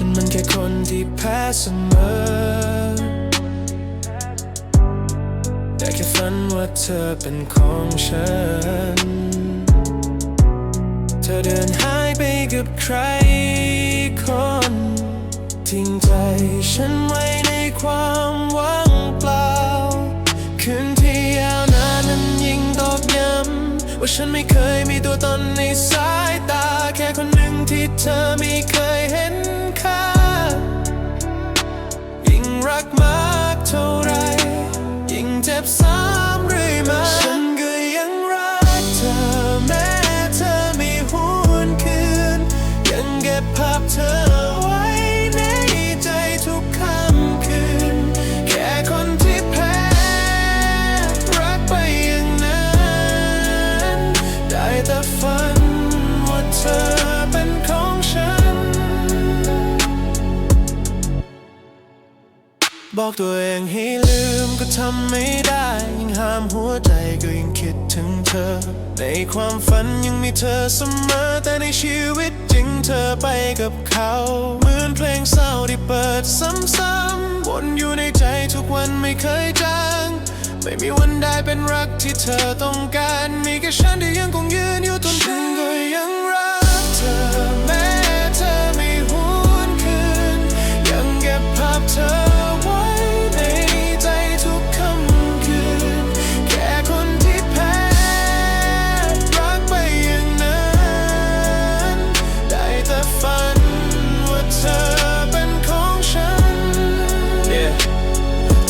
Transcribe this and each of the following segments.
ฉันมันแค่คนที่แพ้เสมอ แต่แค่ฝันว่าเธอเป็นของฉัน เธอเดินหายไปกับใครคนทิ้งใจฉันไว้ในความว่างเปล่า คืนที่ยาวนานนั้นยิ่งตอกย้ำว่าฉันไม่เคยมีตัวตนในสายตา แค่คนหนึ่งที่เธอไม่เคย ยิ่ง บอกตัวเองให้ลืมก็ทำไม่ได้ยิ่งห้ามหัวใจก็ยิ่งคิดถึงเธอ ในความฝันยังมีเธอเสมอ แต่ในชีวิตจริงเธอไปกับเขา เหมือนเพลงเศร้าที่เปิดซ้ำๆวนอยู่ในใจทุกวันไม่เคยจาง ไม่มีวันได้เป็นรักที่เธอต้องการ มีแค่ฉันที่ยังคงยืนอยู่ตรงฉันก็ยังรั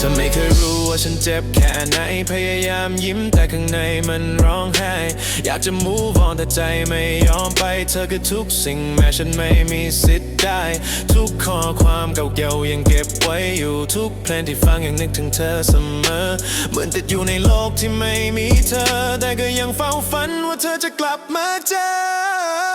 เธอไม่เคยรู้ว่าฉันเจ็บแค่ไหน พยายามยิ้มแต่ข้างในมันร้องไห้ อยากจะ move on แต่ใจไม่ยอมไป เธอคือทุกสิ่งแม้ฉันไม่มีสิทธิ์ได้ ทุกข้อความเก่าๆยังเก็บไว้อยู่ทุกเพลงที่ฟังยังนึกถึงเธอเสมอ เหมือนติดอยู่ในโลกที่ไม่มีเธอ แต่ก็ยังเฝ้าฝันว่าเธอจะกลับมาเจอ